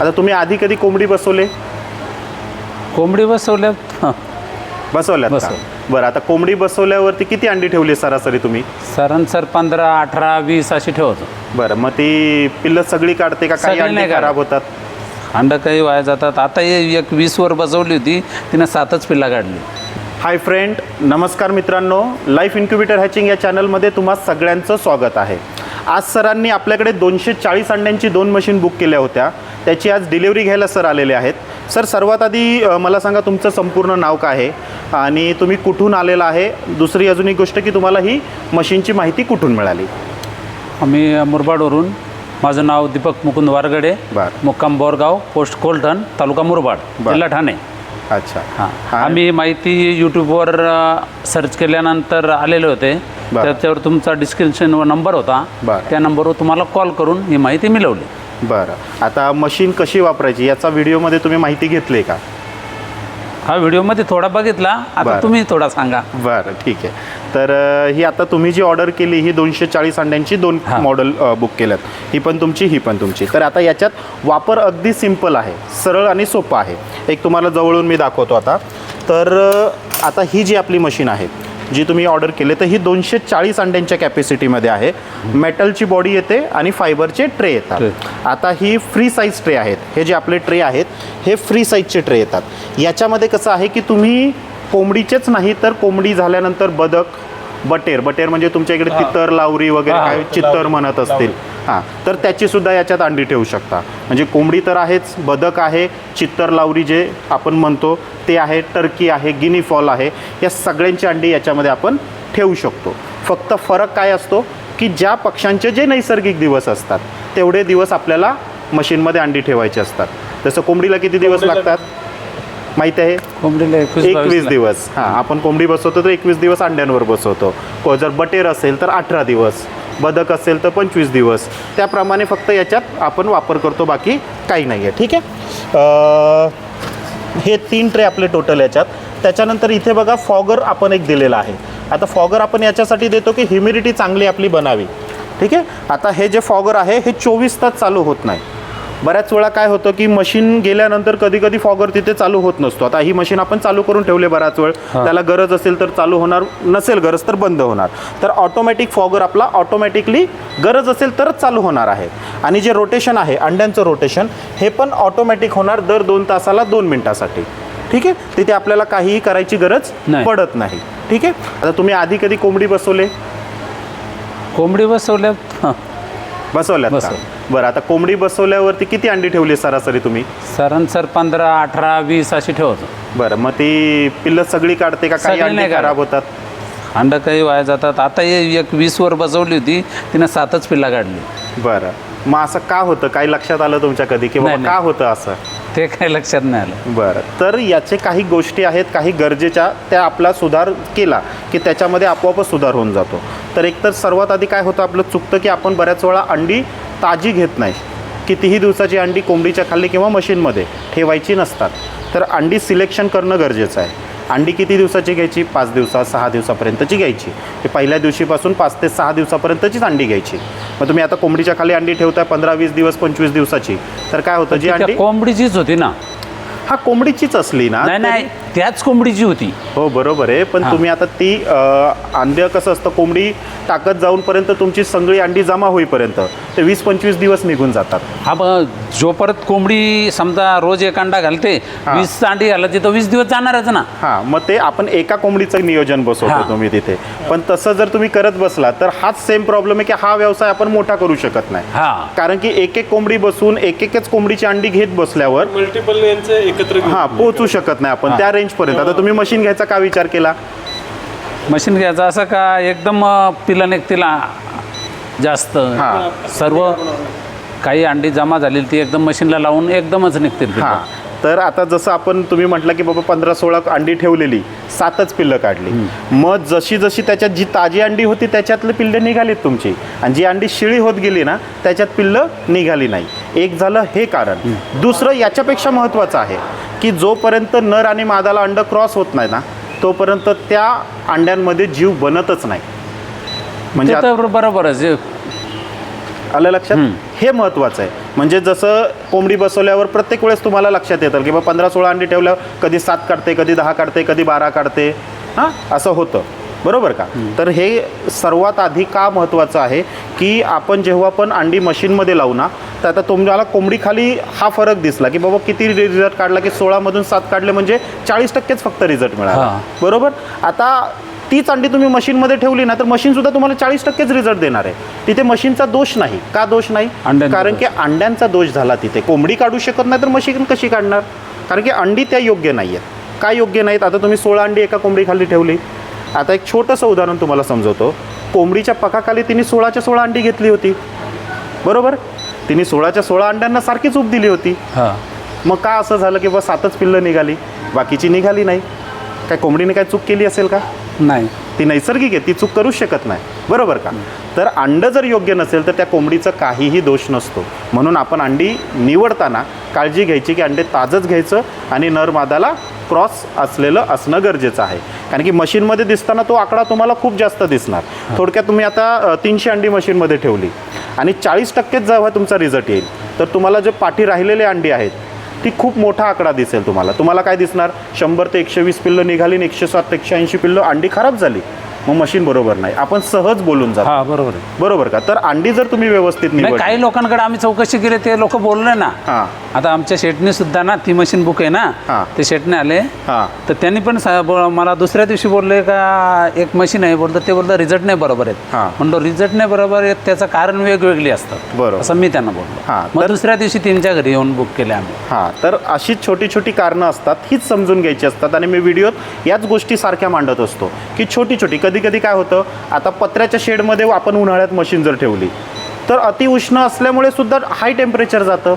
आता तुम्ही आधी कधी कोंबडी बसवले? कोंबडी बसवल्यात? हं. बसवल्यात का? बसवली. बरं आता कोंबडी बसवल्यावरती किती अंडी ठेवली सरासरी तुम्ही? सरांसर पंधरा अठरा वीस अशी ठेवतो. बरं मग ती पिल्लं सगळी काढते का? काही सगळी अंडी नाही खराब होतात? अंड काही वाया जातात. आता हे एक वीस वर बसवली होती तिनं सातच पिल्ला काढली. हाय फ्रेंड नमस्कार मित्रांनो. लाईफ इन्क्युबेटर हॅचिंग या चॅनलमध्ये तुम्हा सगळ्यांचं स्वागत आहे. आज सरांनी आपल्याकडे दोनशे चाळीस अंड्यांची दोन मशीन बुक केल्या होत्या. त्याची आज डिलिव्हरी घ्यायला सर आलेले आहेत. सर सर्वात आधी मला सांगा तुमचं संपूर्ण नाव काय आहे? आणि तुम्ही कुठून आलेला आहे? दुसरी अजून एक गोष्ट की तुम्हाला ही मशीनची माहिती कुठून मिळाली? आम्ही मुरबाडवरून. माझं नाव दीपक मुकुंद वारगडे. बरं. मुक्काम बोरगाव पोस्ट कोलठण तालुका मुरबाड. जिल्हा ठाणे. अच्छा. हां. हां. आम्ही माहिती यूट्यूबवर सर्च केल्यानंतर आलेले होते. त्याच्यावर तुमचा डिस्क्रिप्शनवर नंबर होता. त्या नंबरवर तुम्हाला कॉल करून ही माहिती मिळवली. बरं. आता मशीन कशी वापरायची? याचा व्हिडिओमध्ये तुम्ही माहिती घेतली का? हा व्हिडिओमध्ये थोडा बघितला. बरं. आता तुम्ही थोडा सांगा. बरं ठीक आहे. तर अ, ही आता तुम्ही जी ऑर्डर केली ही दोनशे चाळीस अंड्यांची दोन हां. मॉडेल अ, बुक केल्यात. ही पण तुमची ही पण तुमची. तर आता याच्यात वापर अगदी सिंपल आहे. सरळ आणि सोपं आहे. एक तुम्हाला जवळून मी दाखवतो आता. तर अ, आता ही जी आपली मशीन आहे जी तुम्ही ऑर्डर केली तर ही दोनशे चाळीस अंड्यांच्या कॅपॅसिटीमध्ये आहे. मेटलची बॉडी येते आणि फायबरचे ट्रे येतात. आता ही फ्री साईज ट्रे आहेत. हे जे आपले ट्रे आहेत हे फ्री साईजचे ट्रे येतात. याच्यामध्ये कसं आहे की तुम्ही कोंबडीचेच नाही तर कोंबडी झाल्यानंतर बदक बटेर. बटेर म्हणजे तुमच्या इकडे. तितर लावरी वगैरे काय चित्तर म्हणत असतील. हां. तर त्याची सुद्धा याच्यात अंडी ठेवू शकता. म्हणजे कोंबडी तर आहेच बदक आहे चित्तर लावरी जे आपण म्हणतो ते आहे टर्की आहे गिनी फॉल आहे या सगळ्यांची अंडी याच्यामध्ये आपण ठेवू शकतो. फक्त फरक काय असतो की ज्या पक्ष्यांचे जे नैसर्गिक दिवस असतात तेवढे दिवस आपल्याला मशीनमध्ये अंडी ठेवायचे असतात. तसं कोंबडीला किती दिवस लागतात? माहिती आहे? कोंबडीला एकवीस दिवस. हां आपण कोंबडी बसवतो तर एकवीस दिवस अंड्यांवर बसवतो. को जर बटेर असेल तर अठरा दिवस. बदक असेल तर पंचवीस दिवस. त्याप्रमाणे फक्त याच्यात आपण वापर करतो बाकी काही नाही आहे ठीक आहे? अं, हे तीन ट्रे आपले टोटल याच्यात. त्याच्यानंतर इथे बघा फॉगर आपण एक दिलेला आहे. आता फॉगर आपण याच्यासाठी देतो की ह्युमिडिटी चांगली आपली बनावी. ठीक आहे? आता हे जे फॉगर आहे हे चोवीस तास चालू होत नाही. बऱ्याच वेळा काय होतं की मशीन गेल्यानंतर कधी कधी फॉगर तिथे चालू होत नसतो. आता ही मशीन आपण चालू करून ठेवले बराच वेळ. त्याला गरज असेल तर चालू होणार नसेल गरज तर बंद होणार. तर ऑटोमॅटिक फॉगर आपला ऑटोमॅटिकली गरज असेल तरच चालू होणार आहे. आणि जे रोटेशन आहे अंड्यांचं रोटेशन हे पण ऑटोमॅटिक होणार दर दोन तासाला दोन मिनटासाठी. ठीक आहे? तिथे आपल्याला काहीही करायची गरज. पडत नाही. ठीक आहे? आता तुम्ही आधी कधी कोंबडी बसवले? कोंबडी बसवल्यात. बसवल्यात. बरं आता कोंबडी बसवल्यावरती किती अंडी ठेवली सरासरी तुम्ही? सरांसर पंधरा अठरा वीस अशी ठेवतो. बरं मग ती पिल्लं सगळी काढते का? काही सगळी अंडी नाही खराब. होतात? अंड काही वाया जातात. आता हे एक वीस वर बसवली होती तिनं सातच पिल्ला काढली. बरं. मग असं का होतं? काही लक्षात आलं तुमच्या कधी? की बाबा नाही, का नाही. होतं असं? ते काही लक्षात नाही आलं. बरं. तर याचे काही गोष्टी आहेत काही गरजेच्या त्या आपला सुधार केला की त्याच्यामध्ये आपोआपच सुधार होऊन जातो. तर एकतर सर्वात आधी काय होतं आपलं चुकतं की आपण बऱ्याच वेळा अंडी ताजी घेत नाही. कितीही दिवसाची अंडी कोंबडीच्या खाली किंवा मशीनमध्ये ठेवायची नसतात. तर अंडी सिलेक्शन करणं गरजेचं आहे. अंडी किती दिवसाची घ्यायची? पाच दिवसात सहा दिवसापर्यंतची घ्यायची. हे पहिल्या दिवशीपासून पाच ते सहा दिवसापर्यंतचीच अंडी घ्यायची. मग तुम्ही आता कोंबडीच्या खाली अंडी ठेवताय पंधरा वीस दिवस पंचवीस दिवसाची. तर काय होतं जी ती अंडी कोंबडीचीच होती ना. हा कोंबडीचीच असली ना नाही नाही त्याच कोंबडीची होती. हो बरोबर आहे. पण. तुम्ही आता ती अंड्य कसं असतं कोंबडी टाकत जाऊनपर्यंत तुमची सगळी अंडी जमा होईपर्यंत. ते वीस पंचवीस दिवस निघून जातात. हा ब जो परत कोंबडी समजा रोज एक अंडा घालते. वीस अंडी घालायची तर वीस दिवस जाणारच ना. हां मग ते आपण एका कोंबडीचं नियोजन बसवतो हां. तुम्ही तिथे. पण तसं जर तुम्ही करत बसला तर हाच सेम प्रॉब्लेम आहे की हा व्यवसाय आपण मोठा करू शकत नाही. हा. कारण की एक एक कोंबडी बसून एक एकच कोंबडीची अंडी घेत बसल्यावर मल्टिपल यांचे एकत्र घेऊन हां पोहोचू शकत नाही आपण. त्या रेंजपर्यंत आता तुम्ही मशीन घ्यायचा का विचार केला? मशीन घ्यायचं असं का? एकदम अं, पिल्ला निघतीला जास्त. हां. सर्व काही अंडी जमा झालेली ती एकदम मशीनला लावून एकदमच निघतील पिल्लं. हां. तर आता जसं आपण तुम्ही म्हटलं की बाबा पंधरा सोळा अंडी ठेवलेली सातच पिल्लं काढली. मग जशी जशी त्याच्यात जी ताजी अंडी होती त्याच्यातले पिल्ले निघालीत तुमची. आणि जी अंडी शिळी होत गेली ना त्याच्यात पिल्लं निघाली नाही. एक झालं हे कारण. दुसरं याच्यापेक्षा महत्त्वाचं आहे की जोपर्यंत नर आणि मादाला अंड क्रॉस होत नाही ना तोपर्यंत त्या अंड्यांमध्ये जीव बनतच नाही. म्हणजे ते तर बरोबरच हे- आलं लक्षात? हे महत्त्वाचं आहे. म्हणजे जसं कोंबडी बसवल्यावर प्रत्येक वेळेस तुम्हाला लक्षात येतं की बा पंधरा सोळा अंडी ठेवल्यावर कधी सात काढते कधी दहा काढते कधी बारा काढते. हां? असं होतं. बरोबर का? तर हे सर्वात आधी का महत्त्वाचं आहे की आपण जेव्हा पण अंडी मशीनमध्ये लावू ना तर आता तुम्हाला कोंबडीखाली हा फरक दिसला की बाबा किती रिझल्ट काढला की सोळामधून सात काढले म्हणजे चाळीस टक्केच फक्त रिझल्ट मिळाला. बरोबर? आता तीच अंडी तुम्ही मशीनमध्ये ठेवली ना तर मशीनसुद्धा तुम्हाला चाळीस टक्केच रिझल्ट देणार आहे. तिथे मशीनचा दोष नाही. का दोष नाही? कारण की अंड्यांचा दोष झाला तिथे. कोंबडी काढू शकत नाही तर मशीन कशी काढणार? कारण की अंडी त्या योग्य नाही आहेत काय योग्य नाहीत? आता तुम्ही सोळा अंडी एका कोंबडीखाली ठेवली. आता एक छोटंसं उदाहरण तुम्हाला समजवतो. कोंबडीच्या पकाखाली तिने सोळाच्या सोळा अंडी घेतली होती. बरोबर? तिने सोळाच्या सोळा अंड्यांना सारखीच उब दिली होती. हां. मग का असं झालं की बा सातच पिल्लं निघाली? बाकीची निघाली नाही. काय कोंबडीने काय चूक केली असेल का? नाही. ती नैसर्गिक आहे ती चूक करूच शकत नाही. बरोबर का? तर अंड जर योग्य नसेल तर त्या कोंबडीचं काहीही दोष नसतो. म्हणून आपण अंडी निवडताना काळजी घ्यायची की अंडे ताजंच घ्यायचं आणि नर मादाला क्रॉस असलेलं असणं गरजेचं आहे. कारण की मशीनमध्ये दिसताना तो आकडा तुम्हाला खूप जास्त दिसणार. थोडक्यात तुम्ही आता तीनशे अंडी मशीनमध्ये ठेवली आणि चाळीस टक्केच जेव्हा तुमचा रिझल्ट येईल तर तुम्हाला जे पाठी राहिलेले अंडी आहेत ती खूप मोठा आकडा दिसेल तुम्हाला. तुम्हाला काय दिसणार? शंभर ते एकशे वीस पिल्लं निघाली आणि एकशे सात ते एकशे ऐंशी पिल्लं अंडी खराब झाली. मग मशीन बरोबर नाही. आपण सहज बोलून जातो. हा बरोबर आहे. बरोबर का? तर अंडी जर तुम्ही व्यवस्थित नाही काही लोकांकडे आम्ही चौकशी केली ते लोक बोलले ना. हां. आता आमच्या शेटने सुद्धा ना ती मशीन बुक आहे ना हां. ते शेटने आले. हां. तर त्यांनी पण सा- ब- मला दुसऱ्या दिवशी बोलले का एक मशीन आहे बोलतो ते बोलतं रिझल्ट नाही बरोबर आहेत हां. म्हणलो रिझल्ट नाही बरोबर आहेत त्याचं कारण वेगवेगळी असतं बरोबर. असं मी त्यांना बोललो. हां, मग तर- दुसऱ्या दिवशी त्यांच्या घरी येऊन बुक केले आम्ही. हां तर अशी छोटी छोटी कारणं असतात हीच समजून घ्यायची असतात. आणि मी व्हिडिओत याच गोष्टी सारख्या मांडत असतो की छोटी छोटी कधी कधी कधी काय होतं आता पत्र्याच्या शेडमध्ये आपण उन्हाळ्यात मशीन जर ठेवली तर अतिउष्ण असल्यामुळे सुद्धा हाय टेम्परेचर जातं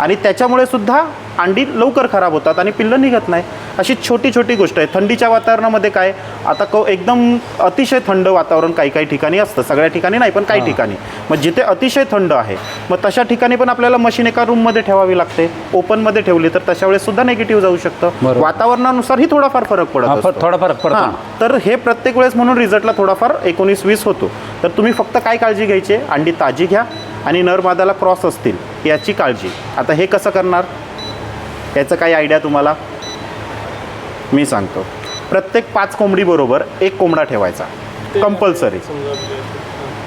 आणि त्याच्यामुळे सुद्धा अंडी लवकर खराब होतात आणि पिल्लं निघत नाही. अशी छोटी छोटी गोष्ट आहे. थंडीच्या वातावरणामध्ये काय आता क एकदम अतिशय थंड वातावरण काही काही ठिकाणी असतं. सगळ्या ठिकाणी नाही पण काही ठिकाणी. मग जिथे अतिशय थंड आहे मग तशा ठिकाणी पण आपल्याला मशीन एका रूममध्ये ठेवावी लागते. ओपनमध्ये ठेवली तर तशा वेळेस सुद्धा निगेटिव्ह जाऊ शकतं. वातावरणानुसारही थोडाफार फरक पडत हा, फ- असतो. थोडा फरक पडतो. हां. तर हे प्रत्येक वेळेस म्हणून रिझल्टला थोडाफार एकोणीस वीस होतो. तर तुम्ही फक्त काय काळजी घ्यायची आहे? अंडी ताजी घ्या आणि नर मादाला क्रॉस असतील याची काळजी. आता हे कसं करणार? याचं काही आयडिया तुम्हाला? मी सांगतो. प्रत्येक पाच कोंबडीबरोबर एक कोंबडा ठेवायचा. कंपल्सरी.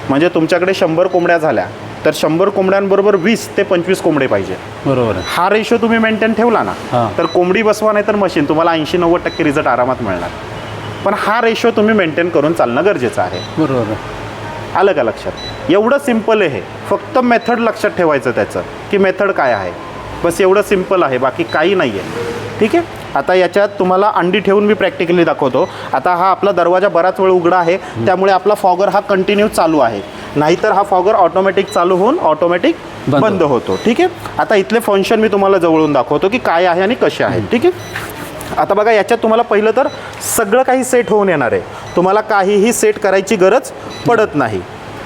म्हणजे तुमच्याकडे शंभर कोंबड्या झाल्या तर शंभर कोंबड्यांबरोबर वीस ते पंचवीस कोंबडे पाहिजे. बरोबर आहे. हा रेशो तुम्ही मेंटेन ठेवला ना. तर कोंबडी बसवा नाही तर मशीन तुम्हाला ऐंशी नव्वद टक्के रिझल्ट आरामात मिळणार. पण हा रेशो तुम्ही मेंटेन करून चालणं गरजेचं आहे. बरोबर आहे. आलं का लक्षात? एवढं सिंपल आहे. हे. फक्त मेथड लक्षात ठेवायचं त्याचं की मेथड काय आहे. बस एवढं सिंपल आहे बाकी काही नाही आहे ठीक आहे? आता याच्यात तुम्हाला अंडी ठेवून मी प्रॅक्टिकली दाखवतो. आता हा आपला दरवाजा बराच वेळ उघडा आहे. त्यामुळे आपला फॉगर हा कंटिन्यू चालू आहे. नाहीतर हा फॉगर ऑटोमॅटिक चालू होऊन ऑटोमॅटिक बंद होतो. ठीक आहे? आता इथले फंक्शन मी तुम्हाला जवळून दाखवतो की काय आहे आणि कसे आहे ठीक आहे? आता बघा याच्यात तुम्हाला पहिलं तर सगळं काही सेट होऊन येणार आहे. तुम्हाला काहीही सेट करायची गरज पडत नाही.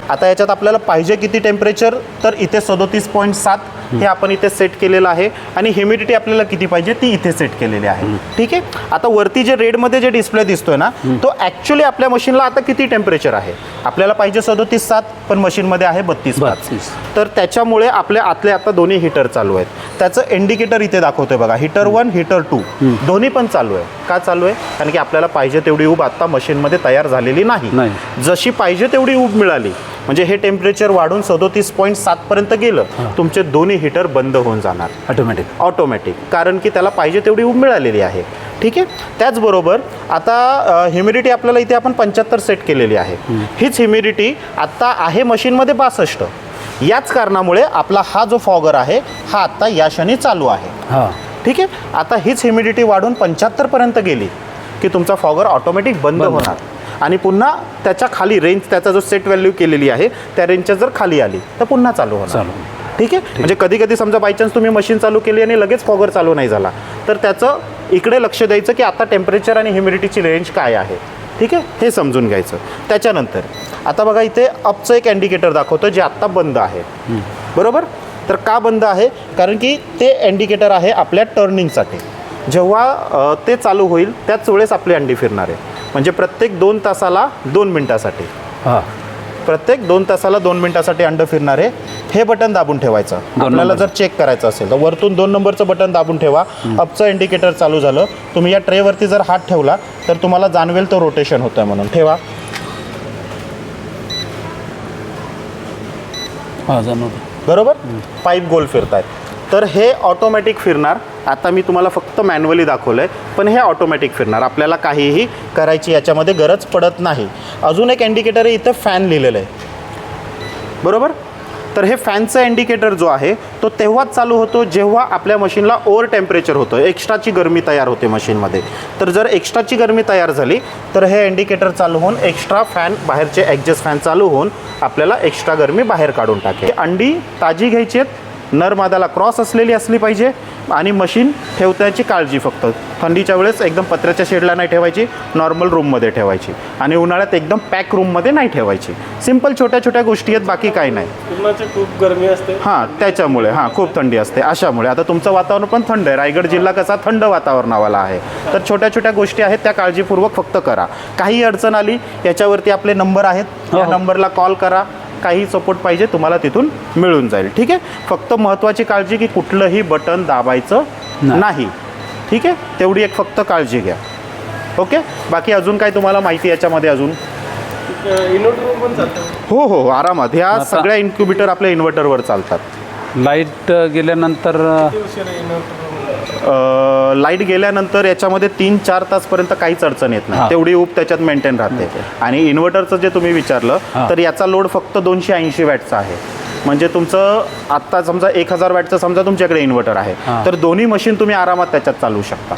आता याच्यात आपल्याला पाहिजे किती टेम्परेचर तर इथे सदोतीस पॉईंट सात हे आपण इथे सेट केलेलं आहे. आणि ह्युमिडिटी आपल्याला किती पाहिजे ती इथे सेट केलेली आहे. ठीक आहे? आता वरती जे रेडमध्ये जे डिस्प्ले दिसतोय ना तो ॲक्च्युली आपल्या मशीनला आता किती टेम्परेचर आहे? आपल्याला पाहिजे सदोतीस सात पण मशीनमध्ये आहे बत्तीस बत्तीस. तर त्याच्यामुळे आपल्या आतले आता दोन्ही हीटर चालू आहेत. त्याचं इंडिकेटर इथे दाखवतोय बघा. हीटर वन हीटर टू दोन्ही पण चालू आहे. का चालू आहे कारण की आपल्याला पाहिजे तेवढी ऊब आता मशीनमध्ये तयार झालेली नाही. जशी पाहिजे तेवढी ऊब मिळाली. म्हणजे हे टेम्परेचर वाढून सदोतीस पॉईंट सातपर्यंत गेलं तुमचे दोन्ही हीटर बंद होऊन जाणार. ऑटोमॅटिक ऑटोमॅटिक कारण की त्याला पाहिजे तेवढी ऊब मिळालेली आहे. ठीक आहे? त्याचबरोबर आता ह्युमिडिटी आपल्याला इथे आपण पंच्याहत्तर सेट केलेली आहे. हीच ह्युमिडिटी आत्ता आहे मशीनमध्ये बासष्ट. याच कारणामुळे आपला हा जो फॉगर आहे हा आत्ता या क्षणी चालू आहे. ठीक आहे? आता हीच ह्युमिडिटी वाढून पंच्याहत्तरपर्यंत गेली की तुमचा फॉगर ऑटोमॅटिक बंद. होणार. आणि पुन्हा त्याच्याखाली रेंज त्याचा जो सेट व्हॅल्यू केलेली आहे त्या रेंजच्या जर खाली आली तर पुन्हा चालू होणार. चालू. ठीक आहे? म्हणजे कधी कधी समजा बायचान्स तुम्ही मशीन चालू केली आणि लगेच फॉगर चालू नाही झाला तर त्याचं इकडे लक्ष द्यायचं की आता टेम्परेचर आणि ह्युमिडिटीची रेंज काय आहे. ठीक आहे? हे समजून घ्यायचं. त्याच्यानंतर आता बघा इथे अपचं एक इंडिकेटर दाखवतं जे आत्ता बंद आहे. बरोबर? तर का बंद आहे? कारण की ते इंडिकेटर आहे आपल्या टर्निंगसाठी जेव्हा ते चालू होईल त्याच वेळेस आपली अंडी फिरणार आहे. म्हणजे प्रत्येक दोन तासाला दोन मिनटासाठी. हां. प्रत्येक दोन तासाला दोन मिनिटासाठी अंड फिरणार आहे. हे बटन दाबून ठेवायचं. आपल्याला. जर चेक करायचं असेल तर वरतून दोन नंबरचं बटन दाबून ठेवा. अपचं इंडिकेटर चालू झालं. तुम्ही या ट्रेवरती जर हात ठेवला तर तुम्हाला जाणवेल तो रोटेशन होतं म्हणून. ठेवा. हा जाणवलं बरोबर? पाईप गोल फिरत आहेत तर हे ऑटोमॅटिक फिरणार. आता मी तुम्हाला फक्त मॅन्युअली दाखवलं आहे पण हे ऑटोमॅटिक फिरणार. आपल्याला काहीही करायची याच्यामध्ये गरज पडत नाही. अजून एक इंडिकेटर आहे इथं फॅन लिहिलेलं आहे. बरोबर? तर हे फॅनचं इंडिकेटर जो आहे तो तेव्हाच चालू होतो जेव्हा आपल्या मशीनला ओव्हर टेम्परेचर होतं. एक्स्ट्राची गरमी तयार होते मशीनमध्ये. तर जर एक्स्ट्राची गरमी तयार झाली तर हे इंडिकेटर चालू होऊन एक्स्ट्रा फॅन बाहेरचे ॲक्झस्ट फॅन चालू होऊन आपल्याला एक्स्ट्रा गरमी बाहेर काढून टाकेल. अंडी ताजी घ्यायची आहेत. नर मादाला क्रॉस असलेली असली पाहिजे. आणि मशीन ठेवण्याची काळजी फक्त. थंडीच्या वेळेस एकदम पत्र्याच्या शेडला नाही ठेवायची नॉर्मल रूममध्ये ठेवायची. आणि उन्हाळ्यात एकदम पॅक रूममध्ये नाही ठेवायची. सिंपल छोट्या छोट्या गोष्टी आहेत बाकी काही नाही. खूप गरमी असते. हां त्याच्यामुळे हां खूप थंडी असते. अशामुळे. आता तुमचं वातावरण पण थंड आहे. रायगड जिल्हा कसा थंड वातावरणावाला आहे. तर छोट्या छोट्या गोष्टी आहेत त्या काळजीपूर्वक फक्त करा. काही अडचण आली याच्यावरती आपले नंबर आहेत. या हो. नंबरला कॉल करा. काही सपोर्ट पाहिजे तुम्हाला तिथून मिळून जाईल. ठीक आहे? फक्त महत्त्वाची काळजी की कुठलंही बटन दाबायचं नाही. ठीक आहे? तेवढी एक फक्त काळजी घ्या. ओके? बाकी अजून काय तुम्हाला माहिती याच्यामध्ये अजून? हो हो आरामात. ह्या सगळ्या इन्क्युबेटर आपल्या इन्व्हर्टरवर चालतात. लाइट गेल्यानंतर लाइट गेल्यानंतर याच्यामध्ये तीन चार तासपर्यंत काहीच अडचण येत नाही. तेवढी ऊब त्याच्यात मेंटेन राहते आणि इन्व्हर्टरचं जे तुम्ही विचारलं. तर याचा लोड फक्त दोनशे ऐंशी वॅटचा आहे म्हणजे तुमचं आत्ता समजा एक हजार वॅटचं समजा तुमच्याकडे इन्व्हर्टर आहे. तर दोन्ही मशीन तुम्ही आरामात त्याच्यात चालू शकता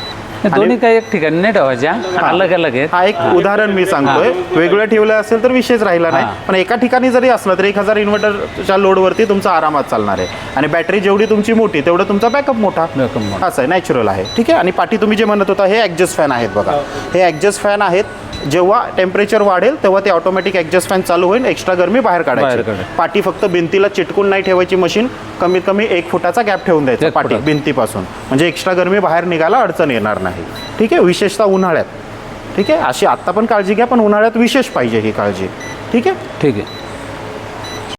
दोन्ही काही एक ठिकाणी नाही ठेवायच्या अलग अलग आहेत. हा एक उदाहरण मी सांगतोय. वेगळं ठेवलं असेल तर विषयच राहिला नाही. पण एका ठिकाणी जरी असलं तर एक हजार इन्व्हर्टरच्या लोडवरती तुमचं आरामात चालणार आहे. आणि बॅटरी जेवढी तुमची मोठी तेवढं तुमचा बॅकअप मोठा. असं आहे नॅचरल आहे. ठीक आहे? आणि पाठी तुम्ही जे म्हणत होता हे ॲडजस्ट फॅन आहेत बघा. हे ॲडजस्ट फॅन आहेत. जेव्हा टेम्परेचर वाढेल तेव्हा ते ऑटोमॅटिक ॲडजस्ट फॅन चालू होईल एक्स्ट्रा गरमी बाहेर काढायची. पाठी फक्त भिंतीला चिटकून नाही ठेवायची मशीन कमीत कमी एक फुटाचा गॅप ठेवून द्यायचा पाठी. भिंतीपासून. म्हणजे एक्स्ट्रा गरमी बाहेर निघायला अडचण येणार नाही. ठीक आहे? विशेषतः उन्हाळ्यात. ठीक आहे? अशी आत्ता पण काळजी घ्या पण उन्हाळ्यात विशेष पाहिजे ही काळजी. ठीक आहे? ठीक आहे.